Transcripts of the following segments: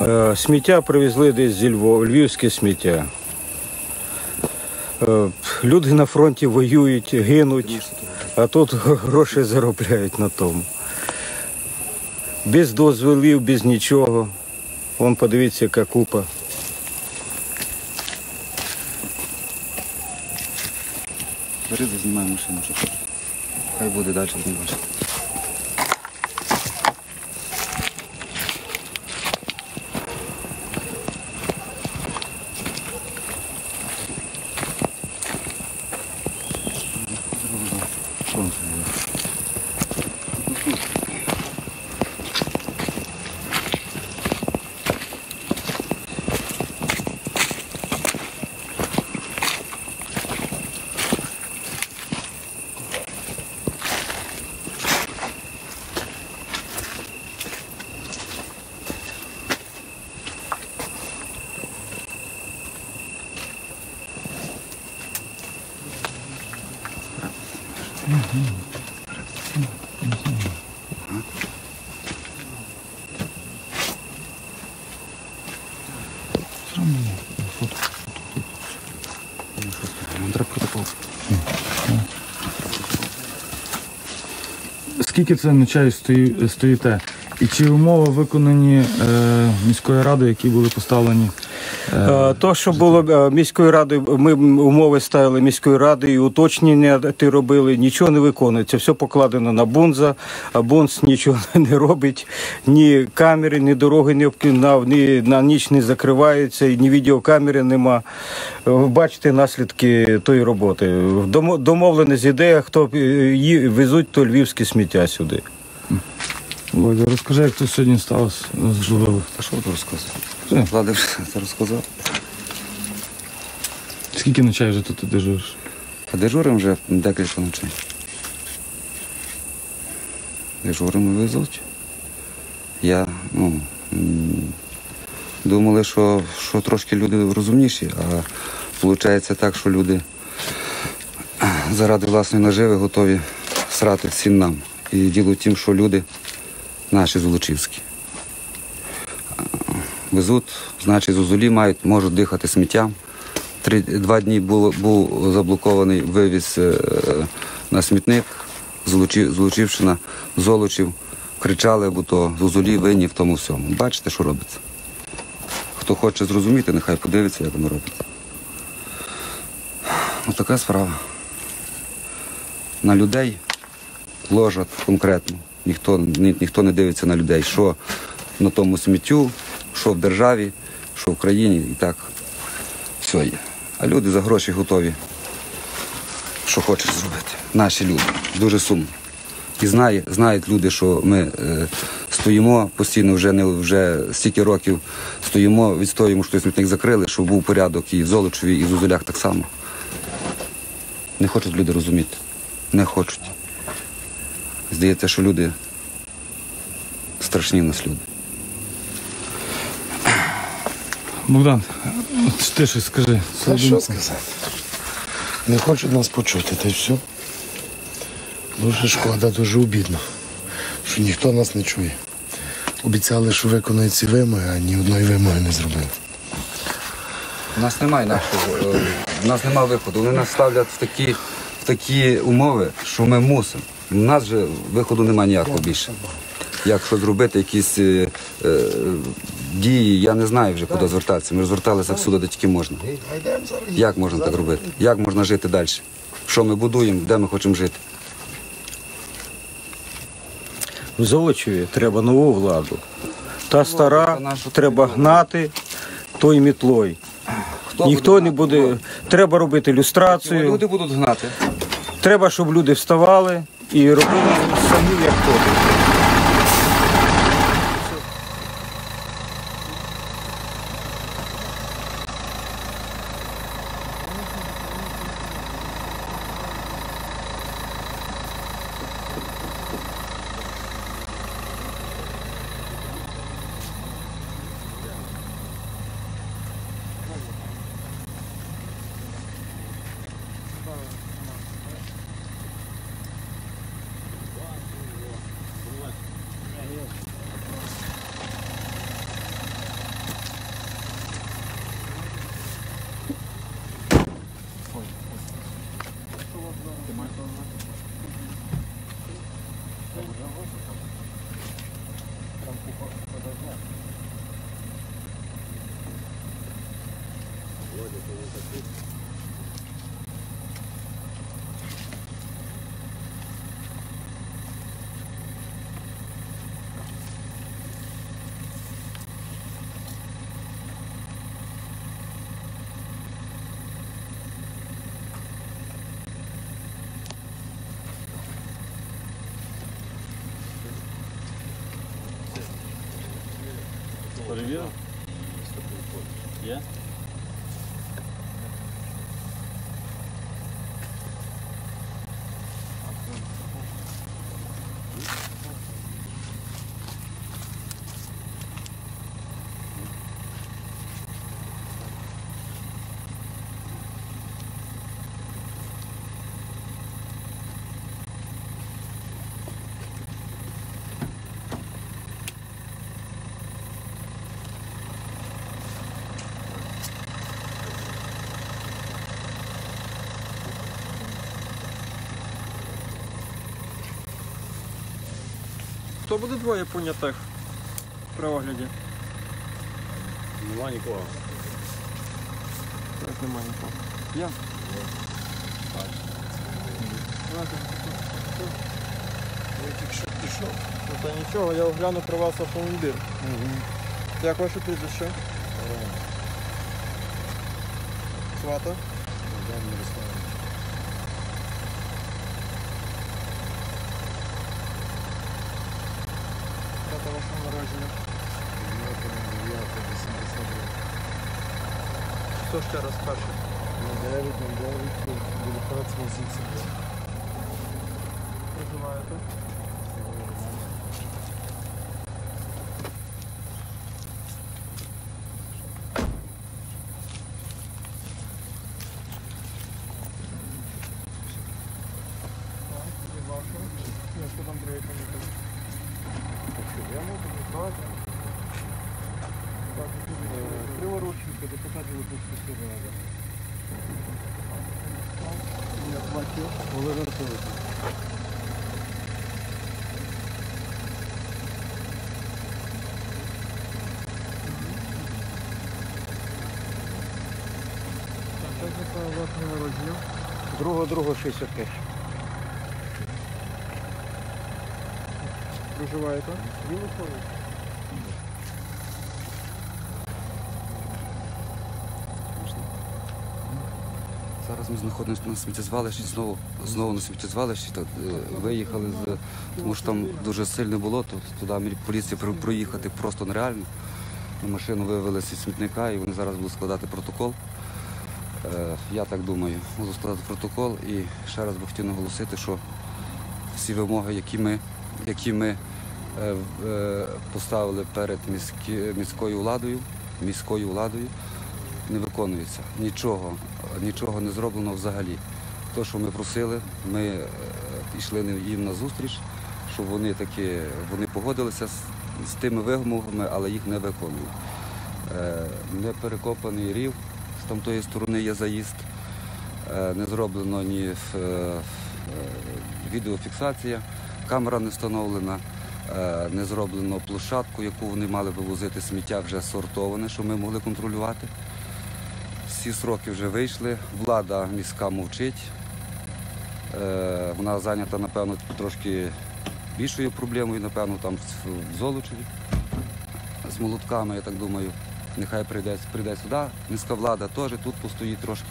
Е, Сміття привезли десь зі Львова, львівське сміття. Е, Люди на фронті воюють, гинуть, а тут гроші заробляють на тому. Без дозволів, без нічого. Вон подивіться, яка купа. Бери, знімай машину. Хай буде далі знімати. Треба протокол. Скільки це на чаю стоїте? І чи умови виконані е, міською радою, які були поставлені? Е, То, що було е, міською радою, ми умови ставили міською радою, і уточнення ти робили, нічого не виконується. Все покладено на бунза, а бунз нічого не робить. Ні камери, ні дороги не обкинав, ні на ніч не закриваються, і ні відеокамери нема. Е, бачите наслідки тої роботи. Домо- Домовленість ідея, хто е, ї- везуть, то львівське сміття сюди. Володя, розкажи, як тут сьогодні сталося зробили. Та що тут розказувати? Все. Це розказав. Скільки ночей вже тут дежуриш? А дежуримо вже декілька ночей. Дежуримо везуть. Я, ну, думали, що, що трошки люди розумніші, а виходить так, що люди заради власної наживи готові срати всім нам. І діло в тім, що люди наші золочівські. Везуть, значить, зозулі мають, можуть дихати сміттям. Три, два дні було, був заблокований вивіз е, на смітник, Золочів, Золочівщина, Золочів. Кричали, бо то зозулі винні в тому всьому. Бачите, що робиться. Хто хоче зрозуміти, нехай подивиться, як воно робиться. Ось така справа. На людей ложать конкретно. Ніхто, ні, ніхто не дивиться на людей, що на тому сміттю, що в державі, що в країні і так все є. А люди за гроші готові, що хочуть зробити. Наші люди. Дуже сумно. І знає, знають люди, що ми е, стоїмо постійно вже не вже стільки років стоїмо, відстоюємо, що смітник закрили, щоб був порядок і в Золочеві, і в Зозулях так само. Не хочуть люди розуміти. Не хочуть. Здається, що люди страшні в нас люди. Богдан, ти щось скажи. Та що сказати? Не хочуть нас почути, та й все. Дуже шкода, дуже обідно, що ніхто нас не чує. Обіцяли, що виконають ці вимоги, а ні одної вимоги не зробили. У нас немає нашого, е, у нас немає виходу. Вони нас ставлять в такі, в такі умови, що ми мусимо. У нас же виходу немає ніякого більше. Як що зробити, якісь е, е, дії, я не знаю вже, куди звертатися. Ми зверталися всюди, де тільки можна. Як можна так робити? Як можна жити далі? Що ми будуємо, де ми хочемо жити? В Золочеві треба нову владу. Та стара треба гнати той мітлою. Хто Ніхто не буде. Треба робити люстрацію. Люди будуть гнати. Треба, щоб люди вставали і робили самі, як хочуть. Вроде, по-моему, так Хто буде двоє понятих при огляді? Нема нікого. Так, немає нікого. Я. Ну, Та нічого, я огляну при вас автомобіль. Як ваше прізвище? Свата? Дата вашого народження. Що ще раз перше? 9 на 9, 19 80. Проживаєте? Що Платю. Володимир Пилипов. Це власне народження. Друго, друго 65. Проживаєте? Зараз ми знаходимося на сміттєзвалищі, знову, знову на сміттєзвалищі. Так, е, виїхали, з, тому що там дуже сильне болото, туди поліція проїхати просто нереально. Машину вивели зі смітника і вони зараз будуть складати протокол. Е, я так думаю, буду складати протокол і ще раз би хотів наголосити, що всі вимоги, які ми, які ми е, е, поставили перед міські, міською владою, міською владою, не виконується. Нічого, нічого не зроблено взагалі. Те, що ми просили, ми е, йшли їм на зустріч, щоб вони таки вони погодилися з, з тими вимогами, але їх не виконують. Е, не перекопаний рів, з тамтої сторони є заїзд, е, не зроблено ні е, е, відеофіксація, камера не встановлена, е, не зроблено площадку, яку вони мали вивозити сміття вже сортоване, щоб ми могли контролювати. Всі сроки вже вийшли, влада міська мовчить. Е, Вона зайнята, напевно, трошки більшою проблемою, напевно, там в- Золочеві з молотками, я так думаю. Нехай прийде, прийде сюди. Міська влада теж тут постоїть трошки,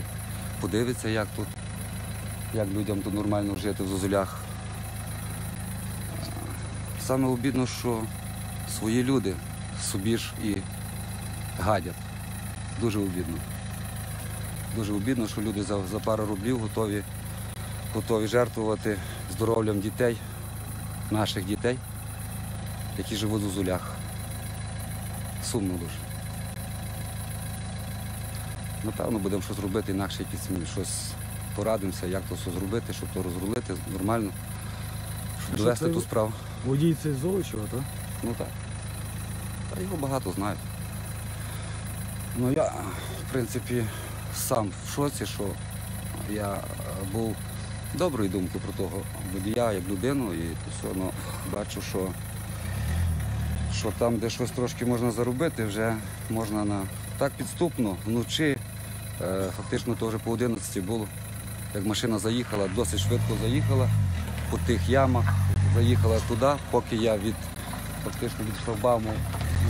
подивиться, як тут, як людям тут нормально жити в Зозулях. Саме обідно, що свої люди собі ж і гадять. Дуже обідно. Дуже обідно, що люди за, за пару рублів готові, готові жертвувати здоров'ям дітей, наших дітей, які живуть у зулях. Сумно дуже. Напевно, будемо щось робити, інакше якісь ми щось порадимося, як то все зробити, щоб то розрулити нормально, щоб що довести ту справу. Водій цей з Золочева, так? Ну так. Та його багато знають. Ну я, в принципі, сам в шоці, що я е, був доброї думки про того водія як людину. І все одно бачу, що, що там, де щось трошки можна заробити, вже можна на так підступно, вночі. Е, фактично то вже по 11 було. Як машина заїхала, досить швидко заїхала по тих ямах, заїхала туди, поки я від фактично від шлагбауму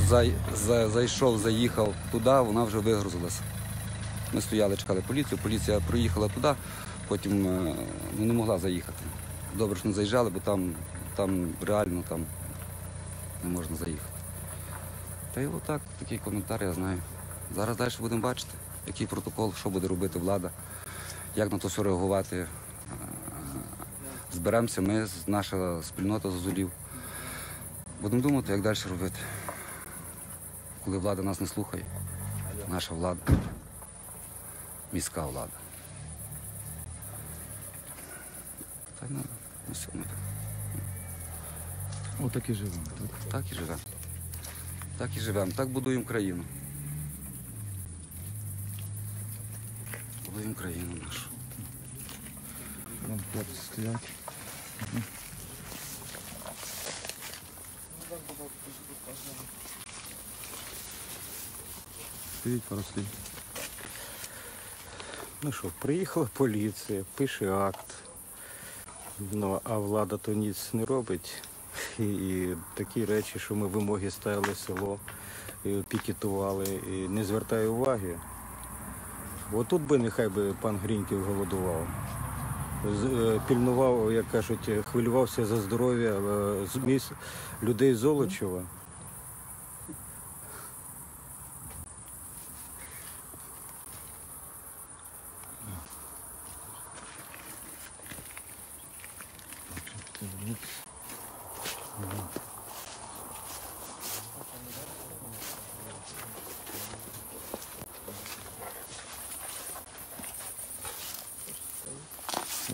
зай, за, зайшов, заїхав туди, вона вже вигрузилася. Ми стояли, чекали поліцію, поліція проїхала туди, потім е, ну, не могла заїхати. Добре, що не заїжджали, бо там, там реально там не можна заїхати. Та й отак, такий коментар, я знаю. Зараз далі будемо бачити, який протокол, що буде робити влада, як на то все реагувати. Е, Зберемося ми, наша спільнота зозулів. Будемо думати, як далі робити. Коли влада нас не слухає, наша влада, міська влада. Та ну, ну, все, ну, Отак і живемо. Так? так і живемо. Так і живемо, так будуємо країну. Будуємо країну нашу. Там хлопці стоять. Скажіть пару слів. Ну що, приїхала поліція, пише акт. Ну, а влада то ніц не робить. І, і такі речі, що ми вимоги ставили село, і пікетували, і не звертає уваги. Отут би нехай би пан Гріньків голодував. З- е, Пільнував, як кажуть, хвилювався за здоров'я е, людей Золочева.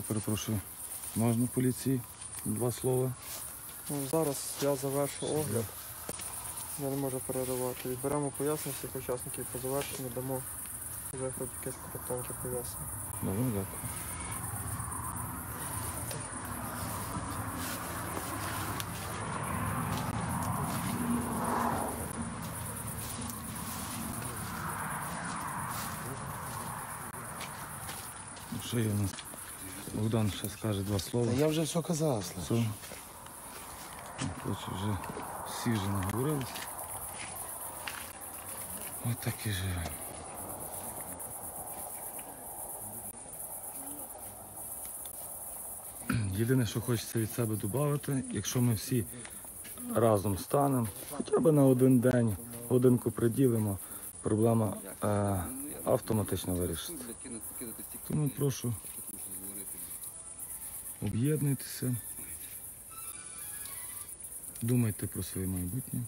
Перепрошую. Можна поліції? Два слова. Ну, зараз я завершу огляд. Я не можу переривати. Відберемо пояснення всіх учасників по завершенню, дамо вже хоч якесь коротеньке пояснення. Добре, дякую. Що є у нас? Богдан ще скаже два слова. Я вже все казав, Слав. Все. Ну, вже всі вже наговорилися. Ось так і живемо. Єдине, що хочеться від себе додати, якщо ми всі разом станемо, хоча б на один день, годинку приділимо, проблема е, автоматично вирішиться. Тому прошу об'єднуйтеся, думайте про своє майбутнє.